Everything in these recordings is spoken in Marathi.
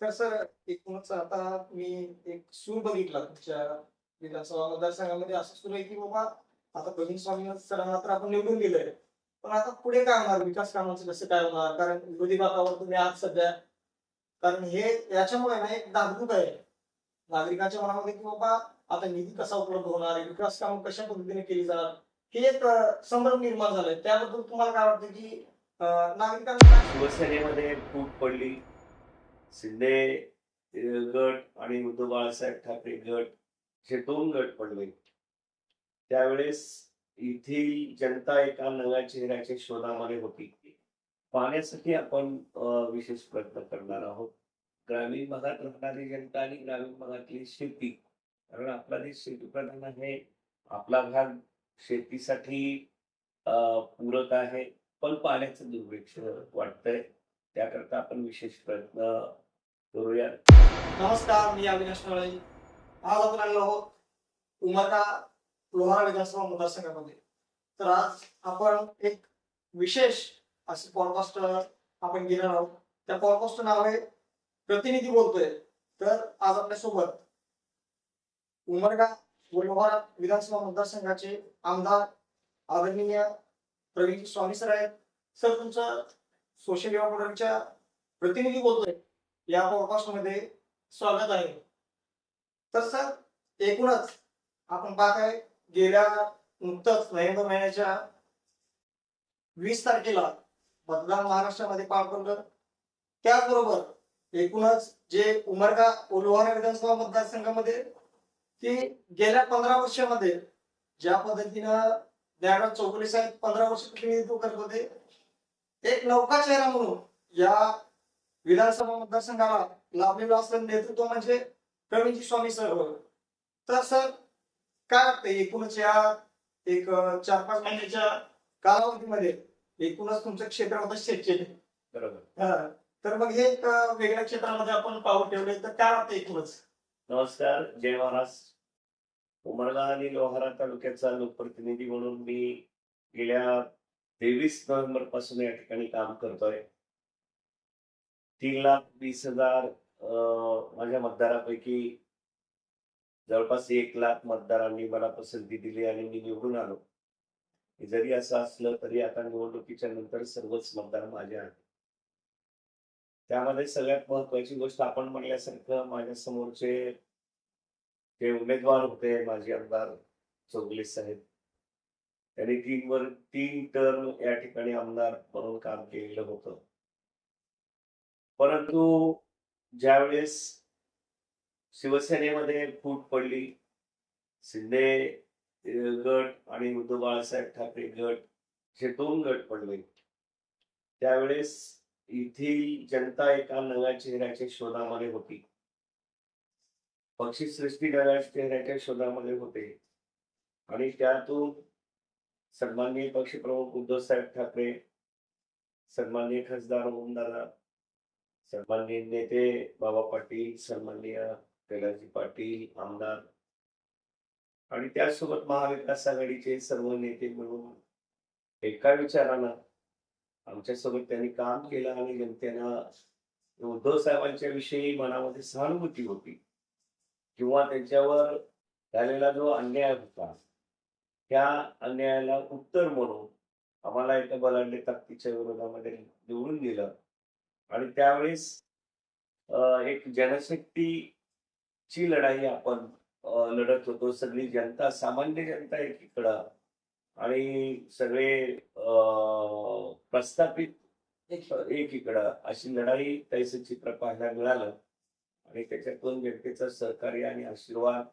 तर सर एकूणच आता मी एक सूर बघितला तुमच्या विधानसभा मतदारसंघामध्ये असं सुरू आहे की बाबा आता बहीण स्वामी सरांना तर आपण निवडून दिलंय. पण आता पुढे काय होणार? विकास कामाचं कसं काय होणार? कारण विरोधी भागावर तुम्ही आज सध्या. कारण हे याच्यामुळे ना एक दागदूक आहे. नागरिकांच्या मनामध्ये की बाबा आता निधी कसा उपलब्ध होणार? विकास काम कशा पद्धतीने केली जाणार? हे एक संभ्रम निर्माण झालाय. त्याबद्दल तुम्हाला काय वाटतं की नागरिकांना शिवसेनेमध्ये फूट पडली. शिंदे गट आणि उद्धव बाळासाहेब ठाकरे गट हे दोन गट पडले. त्यावेळेस येथील जनता एका नव्या चेहऱ्याच्या शोधामध्ये होती. पाण्यासाठी आपण विशेष प्रयत्न करणार आहोत. ग्रामीण भागात राहणारी जनता आणि ग्रामीण भागातली शेती कारण आपला देश शेतीप्रधान आहे. आपला भाग शेतीसाठी पूरक आहे. पण पाण्याचं दुर्भिक्ष वाटतंय त्याकरता आपण विशेष प्रयत्न करूया. नमस्कार मी अविनाश नवळे आज आपण आलेलो आहोत उमरगा लोहारा विधानसभा मतदारसंघामध्ये. तर आज आपण एक विशेष असे पॉडकास्ट आपण घेणार आहोत. त्या पॉडकास्ट नाव आहे प्रतिनिधी बोलतोय. तर आज आपल्यासोबत उमरगा व लोहारा विधानसभा मतदारसंघाचे आमदार आदरणीय प्रवीण स्वामी सर आहेत. सर तुमचं सोशल युवा प्रतिनिधी बोलतोय. या पॉडकास्टमध्ये स्वागत आहे. तर सर एकूणच आपण पाहताय गेल्या नुकतंच नोव्हेंबर महिन्याच्या वीस तारखेला मतदान महाराष्ट्रामध्ये पार पडलं. त्याचबरोबर एकूणच जे उमरगा व विधानसभा मतदारसंघामध्ये की गेल्या पंधरा वर्षामध्ये ज्या पद्धतीनं ज्ञानराज चौगुले साहेब पंधरा वर्ष प्रतिनिधित्व करत होते एक नौका चेहरा म्हणून या विधानसभा मतदारसंघाला लाभलेलं असलेलं नेतृत्व म्हणजे प्रवीणजी स्वामी सर. तर सर काय वाटतंय एकूणच या एक चार पाच महिन्याच्या कालावधीमध्ये एकूणच तुमचं क्षेत्र होतं शेतकरी बरोबर हा. तर मग हे एक वेगळ्या क्षेत्रामध्ये आपण पाऊल ठेवले तर काय वाटतं एकूणच नमस्कार जय महाराज उमरगा आणि लोहारा तालुक्याचा लोकप्रतिनिधी म्हणून मी गेल्या तेवीस नोव्हेंबरपासून या ठिकाणी काम करतोय. तीन लाख वीस हजार अं, माझ्या मतदारापैकी जवळपास एक लाख मतदारांनी मला पसंती दिली आणि मी निवडून आलो. जरी असं असलं तरी आता निवडणुकीच्या नंतर सर्वच मतदार माझे आहेत. त्यामध्ये सगळ्यात महत्वाची गोष्ट आपण म्हणल्यासारखं माझ्या समोरचे जे उमेदवार होते माजी आमदार चौगले साहेब त्यांनी तीन वर तीन टर्म या ठिकाणी आमदार म्हणून काम केलेलं होतं. परंतु ज्यावेळेस शिवसेनेमध्ये फूट पडली शिंदे गट आणि उद्धव बाळासाहेब ठाकरे गट हे दोन गट पडले. त्यावेळेस येथील जनता एका नव्या चेहऱ्याच्या शोधामध्ये होती. पक्षी सृष्टी नव्या चेहऱ्याच्या शोधामध्ये होते. आणि त्यातून सन्माननीय पक्षप्रमुख उद्धवसाहेब ठाकरे सन्माननीय खासदार ओमदादा सन्माननीय नेते बाबा पाटील सन्माननीय कैलाजी पाटील आमदार आणि त्यासोबत महाविकास आघाडीचे सर्व नेते मिळून एका विचारानं आमच्यासोबत त्यांनी काम केलं आणि जनतेनं उद्धव साहेबांच्या विषयी मनामध्ये सहानुभूती होती. किंवा त्यांच्यावर झालेला जो अन्याय होता त्या अन्यायाला उत्तर म्हणून आम्हाला एका बलाढ्य ताकदीच्या विरोधामध्ये निवडून दिलं. आणि त्यावेळेस अं, एक जनशक्तीची लढाई आपण लढत होतो. सगळी जनता सामान्य जनता एकीकडं आणि सगळे प्रस्थापित एक एकीकडं अशी लढाई त्याचं चित्र पाहायला मिळालं. आणि त्याच्यातून जनतेचं सहकार्य आणि आशीर्वाद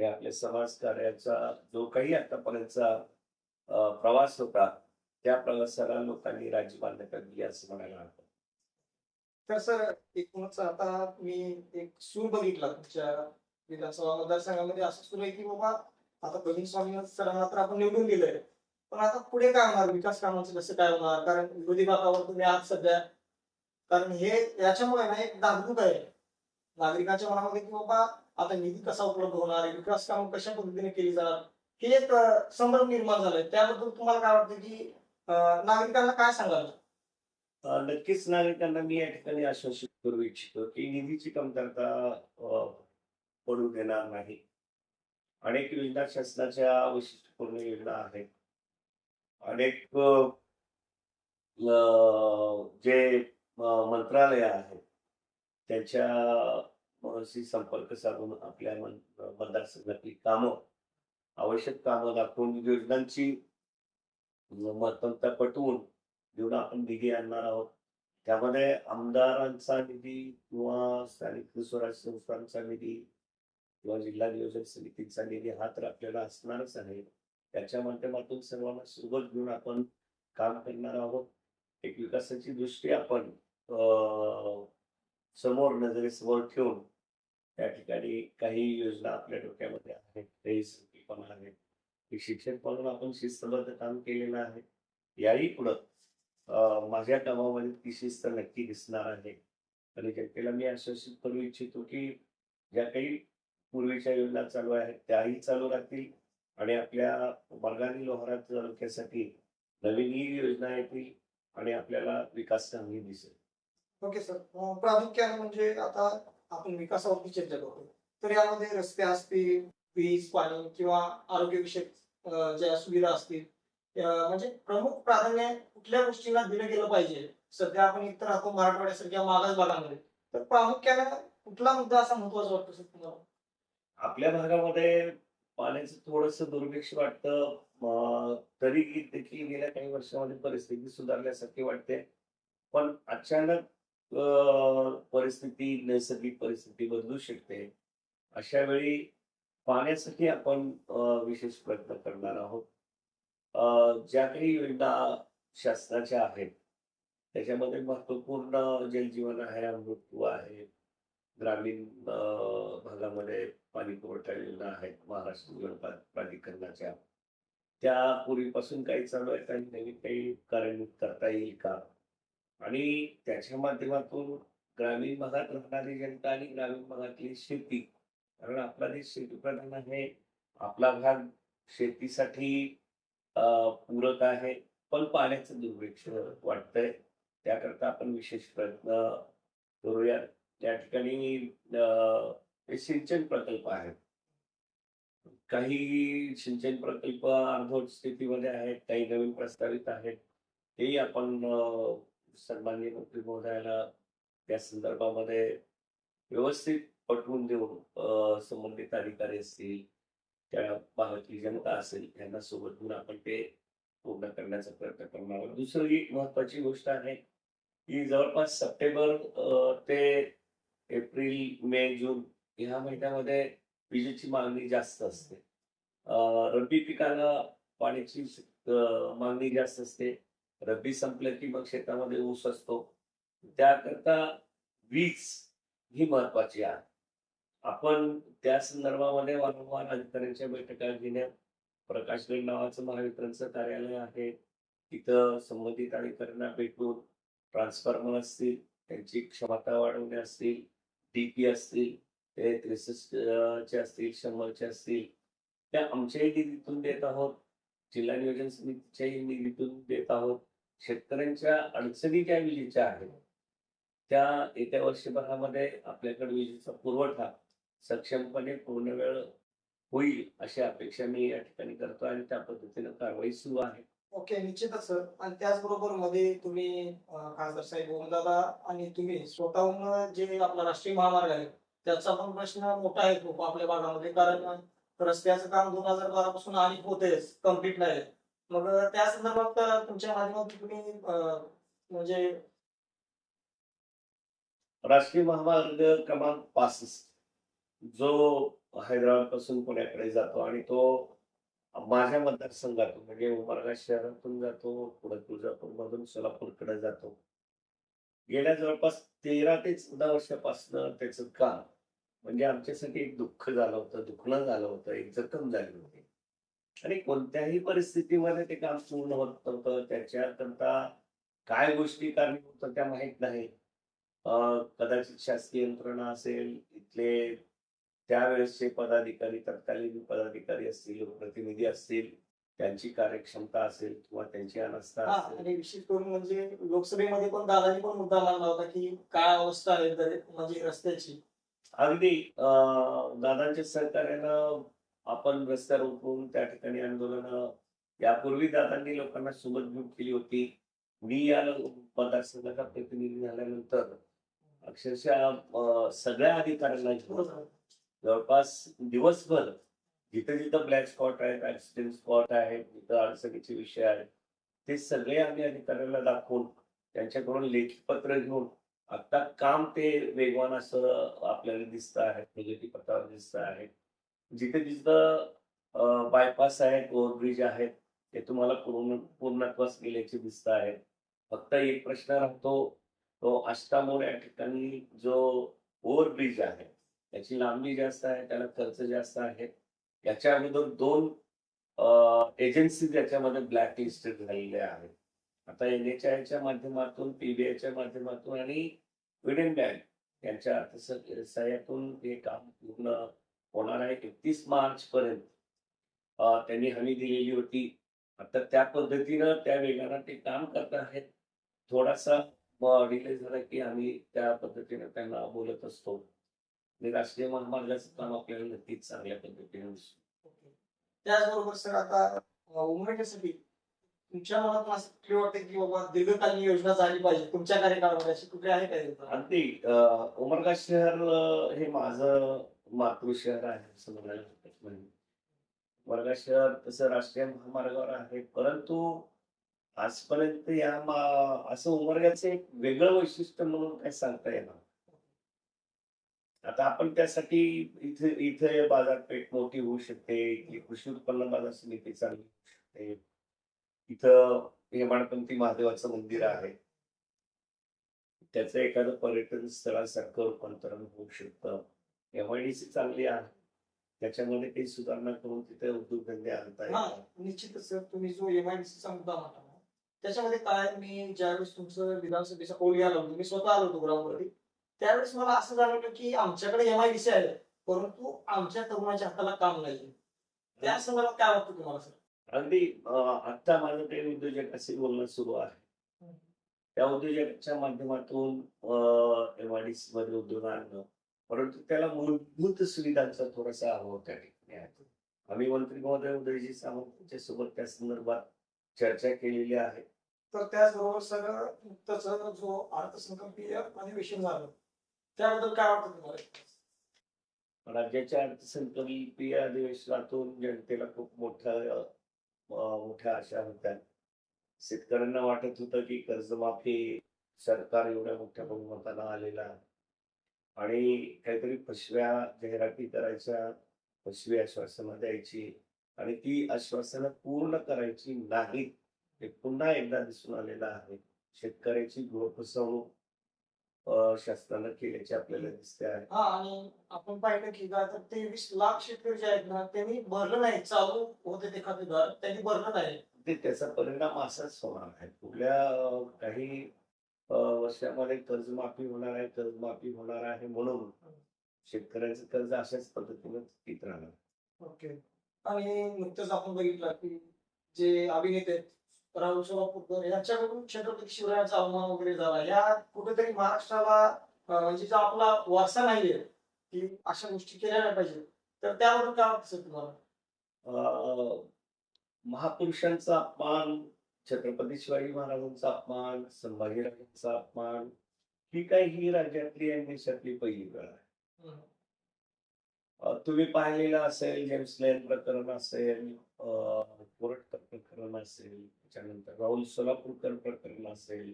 आणि आपल्या समाज कार्याचा जो काही आतापर्यंतचा प्रवास होता त्या प्रवासाला लोकांनी राज्य मान्यता दिली असं म्हणायला हरकत तर सर एकूणच आता मी एक सूर बघितला तुमच्या विधानसभा मतदारसंघामध्ये असं सुरू आहे की बाबा आता बहीण स्वामी सरांना तर आपण निवडून दिलंय. पण आता पुढे काय होणार? विकास कामाचं कसं काय होणार? कारण विरोधी भागावर तुम्ही आज सध्या. कारण हे याच्यामुळे ना एक दागदूक आहे. नागरिकांच्या मनामध्ये की बाबा आता निधी कसा उपलब्ध होणार विकास काम कशा पद्धतीने केली जाणार? हे एक संभ्रम निर्माण झालाय. त्याबद्दल तुम्हाला काय वाटतं की नागरिकांना काय सांगाल? नक्कीच नागरिकांना मी या ठिकाणी आश्वासित करू इच्छितो की निधीची कमतरता पडू देणार नाही. अनेक योजना शासनाच्या वैशिष्ट्यपूर्ण योजना आहेत. अनेक जे मंत्रालय आहेत त्यांच्या संपर्क साधून आपल्या मतदारसंघातली कामं आवश्यक कामं दाखवून योजनांची महत्वता पटवून घेऊन आपण निधी आणणार आहोत त्यामध्ये आमदारांचा निधी किंवा स्थानिक स्वराज्य संस्थांचा निधी किंवा जिल्हा नियोजन समितीचा निधी हा तर आपल्याला असणारच आहे. त्याच्या माध्यमातून सर्वांना सोबत घेऊन आपण काम करणार आहोत. एक विकासाची दृष्टी आपण अं, समोर नजरेसमोर ठेवून त्या ठिकाणी काही योजना आपल्या डोक्यामध्ये आहेत काही संकल्पना आहेत. की शिक्षण पाहून आपण शिस्तबद्ध काम केलेलं आहे. याही पुढं माझ्या कामामध्ये ती शिस्त नक्की दिसणार आहे. आणि जनतेला मी आश्वासित करू इच्छितो की ज्या काही पूर्वीच्या योजना चालू आहेत त्याही चालू राहतील. आणि आपल्या मार्गाने लोहारा तालुक्यासाठी नवीन ही योजना येतील आणि आपल्याला विकास चांगली दिसेल. ओके सर प्रामुख्याने म्हणजे आता आपण विकासावरती चर्चा करतो तर यामध्ये रस्ते असतील वीज पाणी किंवा आरोग्यविषयक ज्या सुविधा असतील म्हणजे प्रमुख प्राधान्य कुठल्या गोष्टींना दिलं गेलं पाहिजे? सध्या आपण एकतर राहतो मराठवाड्यासारख्या मागास भागामध्ये. तर प्रामुख्याने कुठला मुद्दा असा महत्त्वाचा वाटतो सर तुम्हाला? आपल्या भागामध्ये पाण्याचं थोडस दुर्भिक्ष वाटतं. तरी देखील गेल्या काही वर्षामध्ये परिस्थिती सुधारल्यासारखी वाटते. पण अचानक परिस्थिती नैसर्गिक परिस्थिती बदलू शकते. अशा वेळी पाण्यासाठी आपण विशेष प्रयत्न करणार आहोत. ज्या काही योजना शासनाच्या आहेत त्याच्यामध्ये महत्त्वपूर्ण जलजीवन आहे मृत्यू आहे ग्रामीण भागामध्ये पाणी पुरवठा योजना आहेत महाराष्ट्र जल प्राधिकरणाच्या त्या पूर्वीपासून काही चालू आहेत आणि नवीन काही कार्यान्वित करता येईल का? आणि त्याच्या माध्यमातून ग्रामीण भागात राहणारी जनता आणि ग्रामीण भागातली शेती कारण आपला देश शेतीप्रधान आहे. आपला भाग शेतीसाठी पूरक आहे. पण पाण्याचं दुर्भिक्ष वाटतंय त्याकरता आपण विशेष प्रयत्न करूया त्या ठिकाणी हे सिंचन प्रकल्प आहेत. काही सिंचन प्रकल्प अर्धवट स्थितीमध्ये आहेत काही नवीन प्रस्तावित आहेत. तेही आपण सन्माननीय मंत्री महोदयाला त्या संदर्भामध्ये व्यवस्थित पटवून देऊन संबंधित अधिकारी असतील त्या भागातली जनता असेल यांना सोबत घेऊन आपण ते पूर्ण करण्याचा प्रयत्न करणार आहोत. दुसरी महत्वाची गोष्ट आहे की जवळपास सप्टेंबर ते एप्रिल मे जून ह्या महिन्यामध्ये विजेची मागणी जास्त असते. रब्बी पिकाला पाण्याची मागणी जास्त असते. रब्बी संपलं की मग शेतामध्ये ऊस असतो. त्याकरता वीज ही महत्वाची आहे. आपण त्या संदर्भामध्ये वारंवार अधिकाऱ्यांच्या बैठका घेण्यात प्रकाशगड नावाचं महावितरणचं कार्यालय आहे. तिथं संबंधित अधिकाऱ्यांना भेटून ट्रान्सफॉर्मर असतील त्यांची क्षमता वाढवणे असतील डीपी असतील ते त्रेसष्ट चे असतील शंभरचे असतील. त्या आमच्याही निधीतून देत आहोत. जिल्हा नियोजन समितीच्याही निधीतून देत आहोत. शेतकऱ्यांच्या अडचणी ज्या विजेच्या आहेत त्या येत्या वर्षभरामध्ये आपल्याकडे विजेचा पुरवठा सक्षमपणे पूर्ण वेळ होईल अशी अपेक्षा मी या ठिकाणी करतो आणि त्या पद्धतीनं कारवाई सुरू आहे. ओके निश्चितच सर. आणि त्याचबरोबरमध्ये तुम्ही खासदार साहेब ओमदादा आणि तुम्ही स्वतःहून जे आपला राष्ट्रीय महामार्ग आहे त्याचा पण प्रश्न मोठा आहे खूप आपल्या भागामध्ये. कारण रस्त्याचं काम दोन हजार बारा पासून आणि होतेच कंप्लीट नाही मग त्या संदर्भात तुमच्या माध्यमातून तुम्ही म्हणजे राष्ट्रीय महामार्ग क्रमांक पासष्ट जो हैदराबादपासून पुण्याकडे जातो आणि तो माझ्या मतदारसंघातून म्हणजे उमरगा शहरातून जातो पुढे तुळजापूर मधून सोलापूरकडे जातो. गेल्या जवळपास तेरा ते चौदा वर्षापासून त्याचं काम म्हणजे आमच्यासाठी एक दुःख झालं होतं दुखणं झालं होतं एक जखम झाली होती. आणि कोणत्याही परिस्थितीमध्ये ते काम पूर्ण होत नव्हतं. त्याच्याकरता काय गोष्टी कारणीभूत होत्या माहीत नाही. कदाचित शासकीय यंत्रणा असेल इथले त्यावेळेसचे पदाधिकारी तत्कालीन पदाधिकारी असतील प्रतिनिधी असतील त्यांची कार्यक्षमता असेल किंवा त्यांची अनास्था हा आणि विशेष करून म्हणजे लोकसभेमध्ये पण दादानी पण मुद्दा मांडला होता की काय अवस्था आहे म्हणजे रस्त्याची. अगदी दादांच्या सहकार्यानं आपण रस्त्यावर उतरून त्या ठिकाणी आंदोलन यापूर्वी दादांनी लोकांना सोबत घेऊन केली होती. मी या मतदारसंघाचा प्रतिनिधी झाल्यानंतर अक्षरशः सगळ्या अधिकाऱ्यांना घेऊन जवळपास दिवसभर जिथं जिथं ब्लॅक स्पॉट आहेत ऍक्सिडेंट स्पॉट आहेत जिथं अडचणीचे विषय आहेत ते सगळे आम्ही अधिकाऱ्यांना दाखवून त्यांच्याकडून लेखी पत्र घेऊन आता काम ते वेगवान असं आपल्याला दिसतं आहे पत्रावर दिसत आहे. जिथे जिथं बायपास आहेत ओव्हरब्रिज आहेत ते तुम्हाला पूर्ण पूर्णत्वास गेल्याचे दिसत आहे. फक्त एक प्रश्न राहतो तो अष्टामोर या ठिकाणी जो ओव्हरब्रिज आहे त्याची लांबी जास्त आहे त्याला खर्च जास्त आहे. याच्या अगोदर दोन एजन्सी याच्यामध्ये ब्लॅक लिस्टेड झालेल्या आहेत. आता एन एच आयच्या माध्यमातून पीबीआयच्या माध्यमातून आणि विडन बँक यांच्या अर्थसहाय्यातून हे काम पूर्ण होणार आहे एकतीस मार्च पर्यंत. त्यांनी हमी दिलेली होती. आता त्या पद्धतीनं त्या वेगानं ते काम करत आहेत. थोडासा डिले झाला की आम्ही त्या पद्धतीने त्यांना बोलत असतो. आणि राष्ट्रीय महामार्गाचं काम आपल्याला नक्कीच चांगल्या पद्धतीने. त्याचबरोबर सर आता अं, उमेदवारीसाठी तुमच्या मनात असं कुठली वाटतं की बाबा दीर्घकालीन योजना झाली पाहिजे? तुमच्या कार्यकाळामध्ये अशी कुठली आहे काय? अगदी. उमरगा शहर हे माझं मातृ शहर आहे असं म्हणायला हरकत नाही. शहर तसं राष्ट्रीय महामार्गावर आहे. परंतु आजपर्यंत या असं उमरग्याचं एक वेगळं वैशिष्ट्य म्हणून काय सांगता येणार आता आपण त्यासाठी इथे इथे बाजारपेठ मोठी होऊ शकते इथली कृषी उत्पन्न बाजार समिती चांगली होऊ शकते. इथं हेमाडपंथी महादेवाचं मंदिर आहे. त्याचं एखादं पर्यटन स्थळासारखं रूपांतरण होऊ शकतं. एमआयडीसी चांगली आहे. त्याच्यामध्ये काही सुधारणा करून तिथे उद्योगधंदे आणता हा निश्चितच सर तुम्ही जो एमआयडीसीचा मुद्दा मांडला त्याच्यामध्ये काय मी ज्यावेळेस तुमचं विधानसभेचा पोल घ्यायला होतो मी स्वतः आलो होतो ग्राउंडवरती त्यावेळेस मला असं जाणवलं की आमच्याकडे एमआयडीसी आहे परंतु आमच्या तरुणाच्या हाताला काम नाही त्या संदर्भात काय वाटतं तुम्हाला सर? अगदी आता माझं काही उद्योजकाशी बोलणं सुरू आहे. त्या उद्योजकाच्या माध्यमातून एमआयडीसी मध्ये उद्योग आणणं परंतु त्याला मूलभूत सुविधांचा थोडासा अभाव त्या ठिकाणी आहे. आम्ही मंत्री महोदय उदयजी सामंत यांच्या सोबत त्या संदर्भात चर्चा केलेली आहे. तर त्याचबरोबर सर नुकतंच जो अर्थसंकल्पीय अधिवेशन झालं त्याबद्दल काय वाटतं तुम्हाला? राज्याच्या अर्थसंकल्पीय अधिवेशनातून जनतेला खूप मोठ्या मोठ्या आशा होत्या. शेतकऱ्यांना वाटत होतं की कर्जमाफी सरकार एवढ्या मोठ्या बहुमतानं आलेला आहे. आणि काहीतरी फसव्या जाहिराती करायच्या फसवी आश्वासनं द्यायची आणि ती आश्वासनं पूर्ण करायची नाही हे पुन्हा एकदा दिसून आलेलं आहे. शेतकऱ्याची फसवणूक शासनानं केल्याची आपल्याला दिसते आहे. हा आणि आपण पाहिलं की तर तेवीस लाख शेतकरी जे आहेत ना त्यांनी भरलं नाही चालू होते ते खातेदार त्यांनी भरलं नाही. ते त्याचा परिणाम असाच होणार आहे. अं, काही वर्षामध्ये कर्जमाफी होणार आहे कर्जमाफी होणार आहे म्हणून शेतकऱ्यांचं कर्ज अशाच पद्धतीने थकीत राहणार. ओके. आणि नुकतंच आपण बघितलं की जे अभिनेते आहेत, राहुल यांच्याकडून छत्रपती शिवरायांचा अवमान वगैरे झाला. या कुठेतरी महाराष्ट्राला म्हणजे जो आपला वारसा नाहीये की अशा गोष्टी केल्या नाही पाहिजे तर त्याबद्दल काय वाटतं तुम्हाला? महापुरुषांचा अपमान छत्रपती शिवाजी महाराजांचा अपमान संभाजीराजांचा अपमान ही काय ही राज्यातली आणि देशातली पहिली वेळ आहे. तुम्ही पाहिलेलं असेल जेम्स लेन प्रकरण असेल कोरटकर प्रकरण असेल त्याच्यानंतर राहुल सोलापूरकर प्रकरण असेल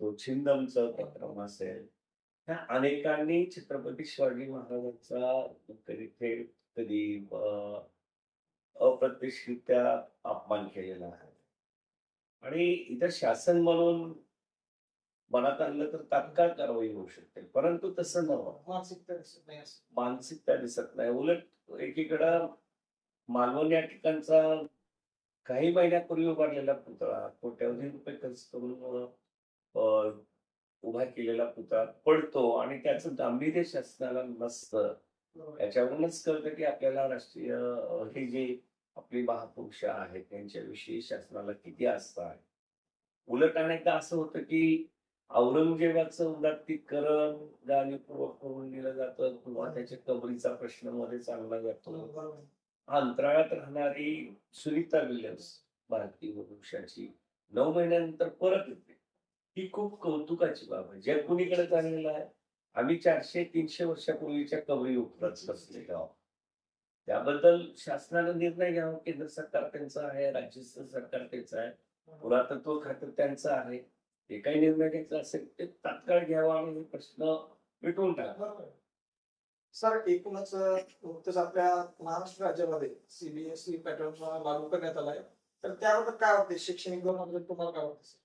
तो छिंदमचं प्रकरण असेल. ह्या अनेकांनी छत्रपती शिवाजी महाराजांचा कधी थेट कधी अप्रत्यक्षरित्या अप्रतिष्ठित्या अपमान केलेला आहे. आणि इतर शासन म्हणून मनात आणलं तर तात्काळ कारवाई होऊ शकते. परंतु तसं नव्हतं मानसिकता दिसत नाही असं. मानसिकता दिसत नाही. उलट एकीकडं मालवण या ठिकाणचा काही महिन्यापूर्वी उभारलेला पुतळा कोट्यावधी रुपये खर्च करून अं, उभा केलेला पुतळा पडतो आणि त्याचं गांभीर्य शासनाला नसतं. बरोबर. याच्यावरूनच कळतं की आपल्याला राष्ट्रीय अं, हे जे आपली महापुरुष आहेत त्यांच्याविषयी शासनाला किती आस्था आहे. उलट अनेकदा असं होतं की औरंगजेबाचं उदात्तीकरण जाणीवपूर्वक करून दिलं जातं किंवा त्याच्या कबरीचा प्रश्नमध्ये चालला जातो. बरोबर. अंतराळात राहणारी सुनीता विल्यम्स भारतीय वंशाची नऊ महिन्यानंतर परत येते. ही खूप कौतुकाची बाब आहे. जग कुणीकडे चाललेलं आहे आम्ही चारशे तीनशे वर्षापूर्वीच्या कबरी उपलब्ध बसलेलो आहोत. त्याबद्दल शासनाने निर्णय घ्यावा केंद्र सरकार त्यांचं आहे राज्य सरकार त्यांचं आहे पुरातत्व खातं त्यांचं आहे. जे काही निर्णय घ्यायचा असेल ते तात्काळ घ्यावा आणि हे प्रश्न मिटवून टाका. सर एकूणच नुकतंच आपल्या महाराष्ट्र राज्यामध्ये सीबीएसई पॅटर्न लागू करण्यात आलाय. तर त्याबद्दल काय वाटते शैक्षणिक धोरणाबद्दल तुम्हाला काय वाटतं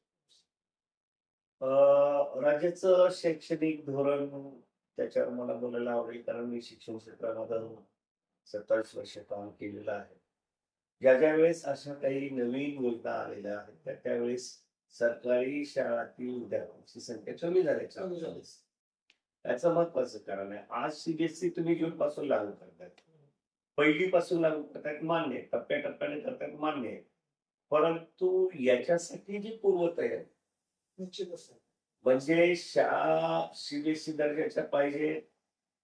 अं, राज्याचं शैक्षणिक धोरण त्याच्यावर मला बोलायला आवडेल कारण मी शिक्षण क्षेत्रामध्ये सत्तावीस वर्ष काम केलेलं आहे ज्या ज्या वेळेस अशा काही नवीन योजना आलेल्या आहेत त्या त्यावेळेस सरकारी शाळातील विद्यार्थ्यांची संख्या कमी झाल्याच्या कमी झाली. वेळेस. त्याचं महत्वाचं कारण आहे आज सीबीएसई तुम्ही जून पासून लागू करताय पहिली पासून लागू करतायत मान्य आहे टप्प्याटप्प्याने करतायत मान्य आहे परंतु याच्यासाठी जी पूर्वतयारी निश्चितच. म्हणजे शाळा सीबीएसई दर्जाच्या पाहिजे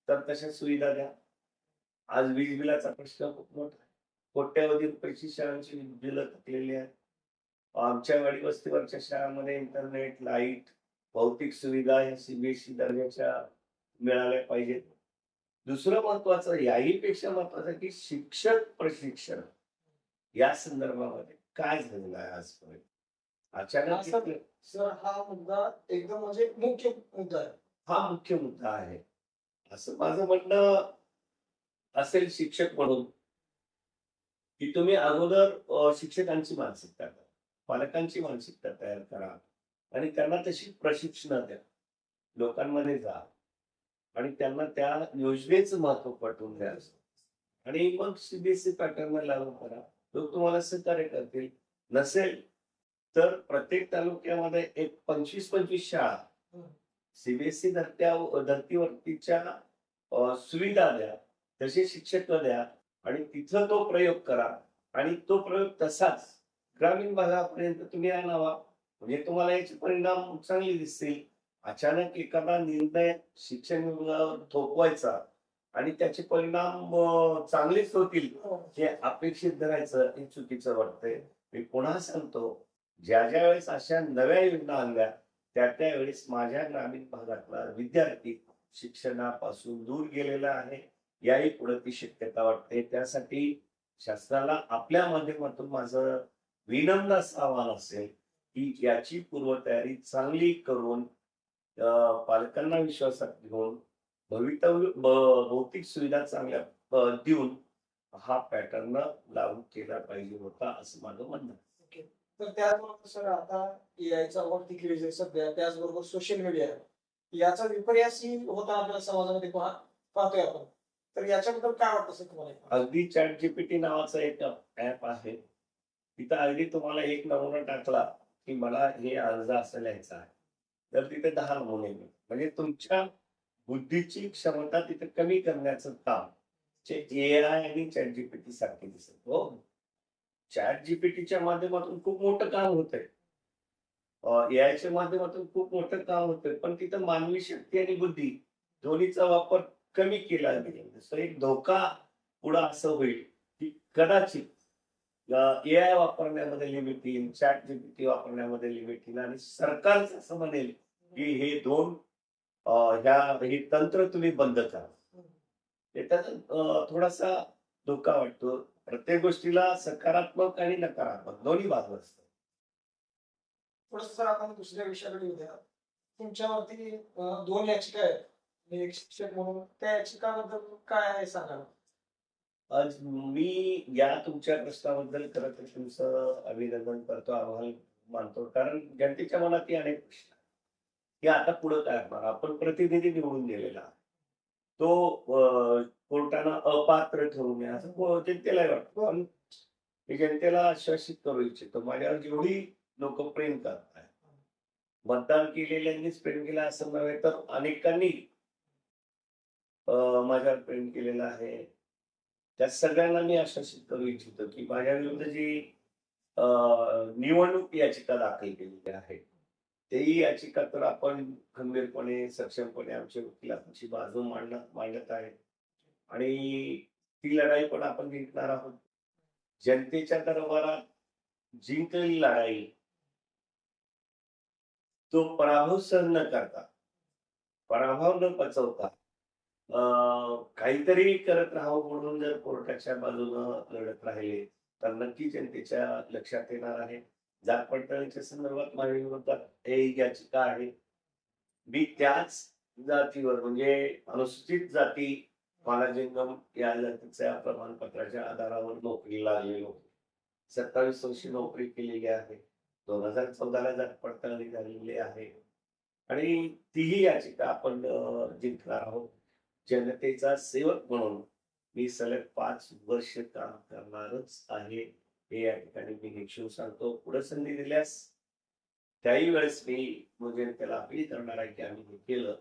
तर तशा सुविधा द्या आज वीज बिलाचा प्रश्न खूप मोठा आहे. कोट्यावधी रुपयाची शाळांची वीज बिलं थकलेली आहेत. आमच्या वाडी वस्तीवरच्या शाळांमध्ये इंटरनेट लाइट भौतिक सुविधा या सीबीएसई दर्जाच्या मिळाल्या पाहिजेत. दुसरं महत्वाचं याही पेक्षा महत्वाचं की शिक्षक प्रशिक्षण या संदर्भामध्ये काय झालेलं आहे आजपर्यंत? अचानक सर हा मुद्दा एकदम म्हणजे मुख्य मुद्दा आहे. हा मुख्य मुद्दा आहे. असं माझं म्हणणं असेल शिक्षक म्हणून की तुम्ही अगोदर शिक्षकांची मानसिकता करा पालकांची मानसिकता तयार करा आणि त्यांना तशी प्रशिक्षण द्या. लोकांमध्ये जा आणि त्यांना त्या योजनेचं महत्त्व पटवून द्या. आणि मग सीबीएसई पॅटर्न लागू करा. लोक तुम्हाला सहकार्य करतील. नसेल तर प्रत्येक तालुक्यामध्ये एक पंचवीस पंचवीस शाळा. सीबीएसई धरत्या धर्तीवरतीच्या सुविधा द्या. तसे शिक्षक द्या आणि तिथं तो प्रयोग करा. आणि तो प्रयोग तसाच ग्रामीण भागापर्यंत तुम्ही आणावा. म्हणजे तुम्हाला याचे परिणाम चांगले दिसतील. अचानक एखादा निर्णय शिक्षण विभागावर थोपवायचा आणि त्याचे परिणाम चांगलेच होतील हे. अपेक्षित धरायचं हे चुकीचं वाटतंय. मी पुन्हा सांगतो ज्या ज्या वेळेस अशा नव्या योजना आणल्या त्या त्यावेळेस माझ्या ग्रामीण भागातला विद्यार्थी शिक्षणापासून दूर गेलेला आहे. याही पुढे शक्यता वाटते. त्यासाठी शासनाला आपल्या माध्यमातून माझं विनम्र असं आव्हान असेल की याची पूर्वतयारी चांगली करून पालकांना विश्वासात घेऊन भवितव्य भौतिक सुविधा चांगल्या देऊन हा पॅटर्न लागू केला पाहिजे होता असं माझं म्हणणं तर त्याचबरोबर सर आता एआयचा वरती क्रेज आहे सध्या. त्याचबरोबर सोशल मीडिया. याचा विपर्यासही होता आपल्या समाजामध्ये पहा पाहतोय आपण. तर याच्याबद्दल काय वाटतं सर तुम्हाला अगदी चॅट जीपीटी नावाचं एक ऍप आहे. तिथं अगदी तुम्हाला एक नमुना टाकला की मला हे अर्ज असं लिहायचा आहे. तर तिथे दहा नमुने म्हणजे तुमच्या बुद्धीची क्षमता तिथे कमी करण्याचं काम जे ए आय आणि चॅट जीपीटी सारखे दिसत. हो. चॅट जीपीटीच्या माध्यमातून खूप मोठं काम होतंय. ए आयच्या माध्यमातून खूप मोठं काम होतंय. पण तिथं मानवी शक्ती आणि बुद्धी दोन्हीचा वापर कमी केला गेला एक धोका पुढं असं होईल की कदाचित ए आय वापरण्यामध्ये लिमिट येईल चॅट जीपीटी वापरण्यामध्ये लिमिट येईल आणि सरकारच असं म्हणेल की हे दोन ह्या हे तंत्र तुम्ही बंद करा. त्याचा थोडासा धोका वाटतो. प्रत्येक गोष्टीला सकारात्मक आणि नकारात्मक दोन्ही बाजू असतात. थोडस सर आपण दुसऱ्या विषयाकडे येऊया. तुमच्यावरती दोन याचिका आहेत. मी एक शिक्षक म्हणून त्या याचिकाबद्दल काय आहे सांगा आज मी या तुमच्या प्रश्नाबद्दल खरं तर तुमचं अभिनंदन करतो आभार मानतो. कारण जनतेच्या मनात ही अनेक प्रश्न की आता पुढे काय होणार? आपण प्रतिनिधी निवडून दिलेला आहे. तो अं, कोर्टानं अपात्र ठरू नये असं को- जनतेला वाटतं. पण मी जनतेला आश्वासित करू इच्छितो माझ्यावर जेवढी लोक प्रेम करत आहेत मतदान केलेल्यांनीच प्रेम केलं असं नव्हे तर अनेकांनी माझ्यावर प्रेम केलेलं आहे. त्या सगळ्यांना मी आश्वासित करू इच्छितो की माझ्या विरुद्ध जी अं, निवडणूक याचिका दाखल केलेली आहे तेही याचिका तर आपण खंबीरपणे सक्षमपणे आमच्या वकिलांची बाजू मांडत मांडत आहे. आणि ती लढाई पण आपण जिंकणार आहोत. जनतेच्या दरबारात जिंकलेली लढाई तो पराभव सहन न करता पराभव न पचवता काहीतरी करत राहावं म्हणून जर कोर्टाच्या बाजूनं लढत राहिले तर नक्की जनतेच्या लक्षात येणार आहे. जात पडताळीच्या संदर्भात माझ्या विरोधात एक याचिका आहे. मी त्याच जातीवर म्हणजे अनुसूचित जाती मालाजिंगम या जातीच्या प्रमाणपत्राच्या आधारावर नोकरीला आलेलो सत्तावीस वर्षी नोकरी केलेली आहे. दोन हजार चौदाला जात पडताळणी झालेली आहे. आणि तीही याचिका आपण जिंकणार आहोत. जनतेचा सेवक म्हणून मी सलग पाच वर्ष काम करणारच आहे. हे या ठिकाणी मी निक्षून सांगतो. पुढे संधी दिल्यास त्याही वेळेस मी म्हणजे त्याला अपील करणार आहे की आम्ही हे केलं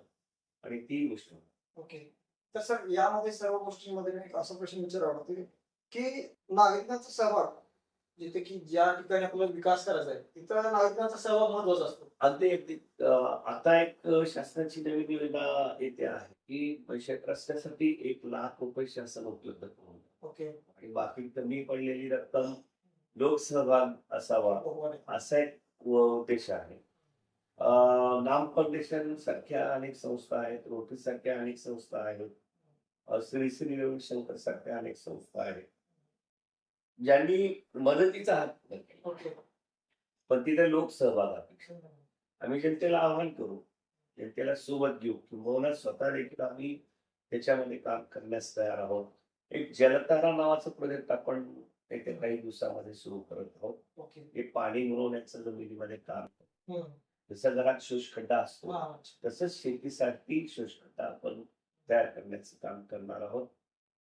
आणि ती गोष्ट ओके. तर सर यामध्ये सर्व गोष्टींमध्ये एक असा प्रश्न विचारावा वाटतो की नागरिकांचा सहभाग जिथे की ज्या ठिकाणी आपल्याला विकास करायचा आहे तिथं नागरिकांचा सहभाग महत्त्वाचा असतो. अगदी अगदी. आता एक शासनाची नवीन योजना येते आहे की पैशात रस्त्यासाठी एक लाख रुपये शासन उपलब्ध करून. ओके. आणि बाकी कमी पडलेली रक्कम लोकसहभाग असावा. असा एक उद्देश आहे. नाम फाउंडेशन सारख्या अनेक संस्था आहेत रोटरी सारख्या अनेक संस्था आहेत. श्री श्री रविशंकर सारख्या अनेक संस्था आहेत. ज्यांनी मदतीचा हात पण तिथे लोकसहभाग अपेक्षा. आम्ही जनतेला आवाहन करू जनतेला सोबत घेऊ किंबहुना स्वतः देखील आम्ही त्याच्यामध्ये काम करण्यास तयार आहोत. एक जलतारा नावाचं प्रोजेक्ट आपण येत्या काही दिवसामध्ये सुरू करत आहोत. हे पाणी मिळवण्याचं जमिनीमध्ये काम. जसं घरात शोषखड्डा असतो. तसंच शेतीसाठी शोषखड्डा आपण तयार करण्याचं काम करणार आहोत.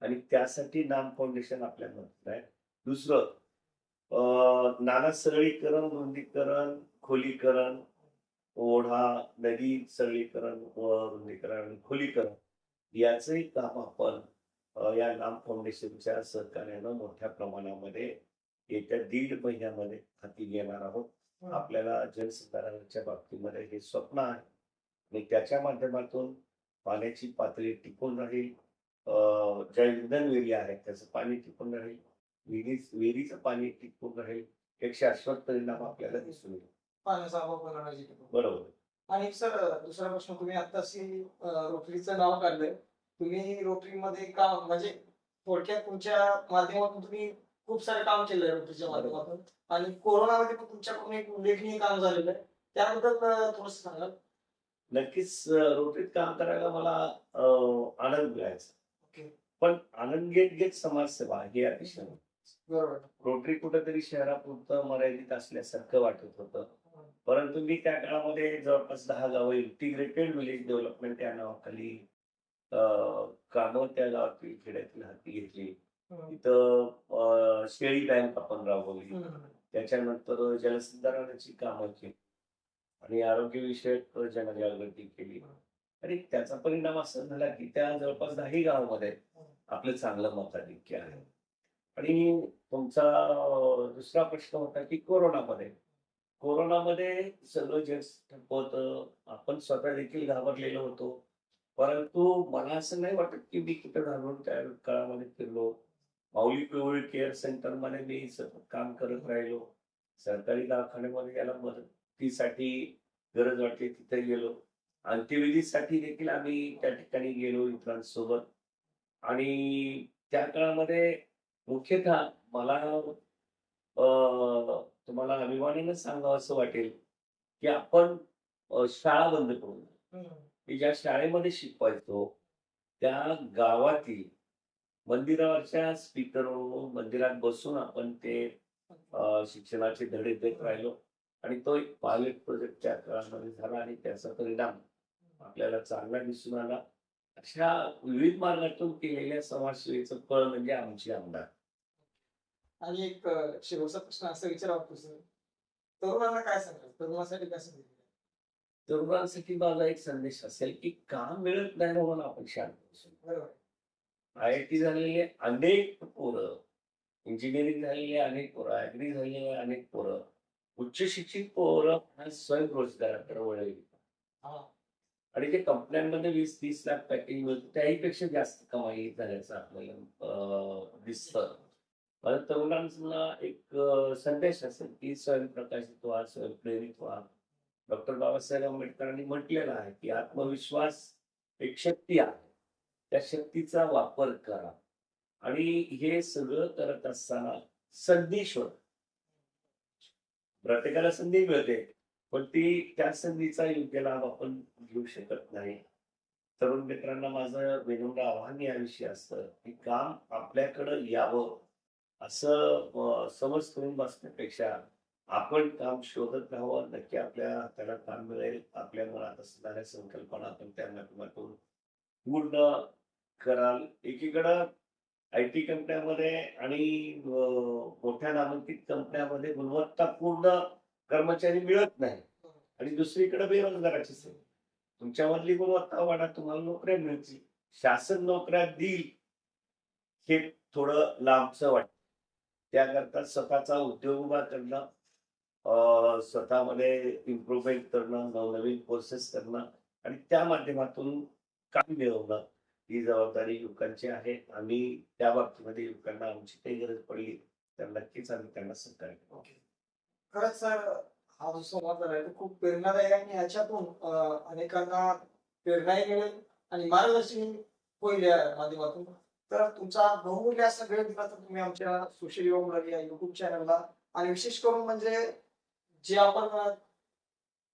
आणि त्यासाठी नाम फाउंडेशन आपल्या मदत आहे. दुसरं अं, नाला सरळीकरण रुंदीकरण खोलीकरण ओढा नदी सरळीकरण व रुंदीकरण आणि खोलीकरण याचंही काम आपण या नाम फाउंडेशनच्या सहकार्यानं मोठ्या प्रमाणामध्ये येत्या दीड महिन्यामध्ये हाती घेणार आहोत. आपल्याला जलसंधारणाच्या बाबतीमध्ये हे स्वप्न आहे. आणि त्याच्या माध्यमातून पाण्याची पातळी टिकून राहील. अं, ज्या इंधन विहिरी आहेत त्याचं पाणी टिकून राहील. विहिरी विहिरीचं पाणी टिकून राहील एक शाश्वत परिणाम आपल्याला दिसून येईल. पाण्याचा अभाव तिथं. बरोबर. आणि सर दुसरा प्रश्न तुम्ही आत्ताशी रोटरीचं नाव काढलंय. तुम्ही रोटरीमध्ये काम म्हणजे थोडक्यात तुमच्या माध्यमातून तुम्ही खूप सारे काम केलंय रोटरीच्या माध्यमातून. आणि कोरोनामध्ये पण तुमच्याकडून एक उल्लेखनीय काम झालेलं आहे. त्याबद्दल थोडस सांगाल? नक्कीच रोटरीत काम करायला मला अं, आनंद मिळायचा. ओके. पण आनंद घेत घेत समाजसेवा हे अतिशय रोटरी कुठेतरी शहरापुरतं मर्यादित असल्यासारखं वाटत होतं. परंतु मी त्या काळामध्ये जवळपास दहा गावं इंटिग्रेटेड विलेज डेव्हलपमेंट या नावाखाली कामं त्या गावातील खेड्यातील हाती घेतली. अं, शेळी बँक आपण राबवली. त्याच्यानंतर जलसंधारणाची कामं केली. आणि आरोग्यविषयक जनजागृती केली. आणि त्याचा परिणाम असा झाला की त्या जवळपास दहाही गावामध्ये आपलं चांगलं मताधिक्य आहे. आणि तुमचा दुसरा प्रश्न होता की कोरोनामध्ये. कोरोनामध्ये सगळं जग ठप्प होतं. आपण स्वतः देखील घाबरलेलो होतो. परंतु मला असं नाही वाटत की मी कुठे घाबरून त्या काळामध्ये फिरलो. माऊली पिवळी केअर सेंटरमध्ये मी सतत काम करत राहिलो. सरकारी दवाखान्यामध्ये याला मदतीसाठी गरज वाटली तिथे गेलो. अंत्यविधीसाठी देखील आम्ही त्या ठिकाणी गेलो इतरांसोबत आणि त्या काळामध्ये मुख्यतः मला तुम्हाला अभिमानानं सांगावं असं वाटेल की आपण शाळा बंद करून. की ज्या शाळेमध्ये शिकवायचो त्या गावातील मंदिरावरच्या स्पीकरवरून मंदिरात बसून आपण ते शिक्षणाचे धडे देत राहिलो आणि तो एक पायलट प्रोजेक्ट त्या काळामध्ये झाला आणि त्याचा परिणाम आपल्याला चांगला दिसून आला. अशा विविध मार्गातून केलेल्या समाजसेवेचं फळ म्हणजे आमची आमदार. आणि एक शेवटचा प्रश्न असा विचारावा वाटतो सर तरुणांना काय सांगाल तरुणासाठी काय सांगाल तरुणांसाठी माझा एक संदेश असेल की काम मिळत नाही म्हणून आपण शांत बसू. बरोबर. आय आय टी झालेले अनेक पोरं इंजिनिअरिंग झालेले अनेक पोरं ऍग्री झालेले अनेक पोरं उच्च शिक्षित पोरं स्वयंरोजगाराकडे वळली हा. आणि जे कंपन्यांमध्ये वीस तीस लाख पॅकेज मिळतं त्याहीपेक्षा जास्त कमाई झाल्याचं आपल्याला दिसतं. तरुणांना एक संदेश असेल की स्वयंप्रकाशित व्हा स्वयंप्रेरित व्हा. डॉक्टर बाबासाहेब आंबेडकरांनी म्हटलेलं आहे की आत्मविश्वास एक शक्ती आहे. त्या शक्तीचा वापर करा. आणि हे सगळं करत असताना संधी शोध. प्रत्येकाला संधी मिळते पण ती त्या संधीचा योग्य लाभ आपण घेऊ शकत नाही. तरुण मित्रांना माझं विनम्र आव्हान याविषयी असतं की काम आपल्याकडं यावं. असं समज करून बसण्यापेक्षा आपण काम शोधत राहावं नक्की आपल्या हाताला काम मिळेल आपल्या मनात असणाऱ्या संकल्पना आपण त्या माध्यमातून पूर्ण कराल. एकीकडं आय टी कंपन्यामध्ये आणि मोठ्या नामांकित कंपन्यामध्ये गुणवत्तापूर्ण कर्मचारी मिळत नाही. आणि दुसरीकडे बेरोजगाराची सेवा. तुमच्यामधली गुणवत्ता वाढा तुम्हाला नोकऱ्या मिळतील. शासन नोकऱ्या देईल हे थोडं लांबचं वाटतं. त्याकरता स्वतःचा उद्योग उभा करणं स्वतःमध्ये इम्प्रुव्हमेंट करणं नवनवीन कोर्सेस करणं आणि त्या माध्यमातून काम मिळवणं. ही जबाबदारी युवकांची आहे. आणि त्या बाबतीमध्ये युवकांना आमची काही गरज पडली तर नक्कीच आम्ही त्यांना सहकार्य करू. खरंच सर हा जो संवाद झालाय तो खूप प्रेरणादायी आणि ह्याच्यातून अनेकांना प्रेरणाही मिळेल आणि मार्गदर्शन होईल या माध्यमातून. तर तुमचा बहुमूल्य असा वेळ दिला तर तुम्ही आमच्या सोशल युवा मुलाखत या युट्यूब चॅनलला आणि विशेष करून म्हणजे जे आपण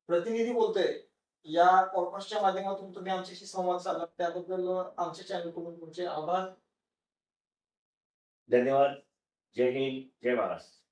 प्रतिनिधी बोलतोय या पॉडकास्टच्या माध्यमातून तुम्ही आमच्याशी संवाद साधला. त्याबद्दल आमच्या चॅनलकडून तुमचे आभार. धन्यवाद. जय हिंद. जय महाराष्ट्र.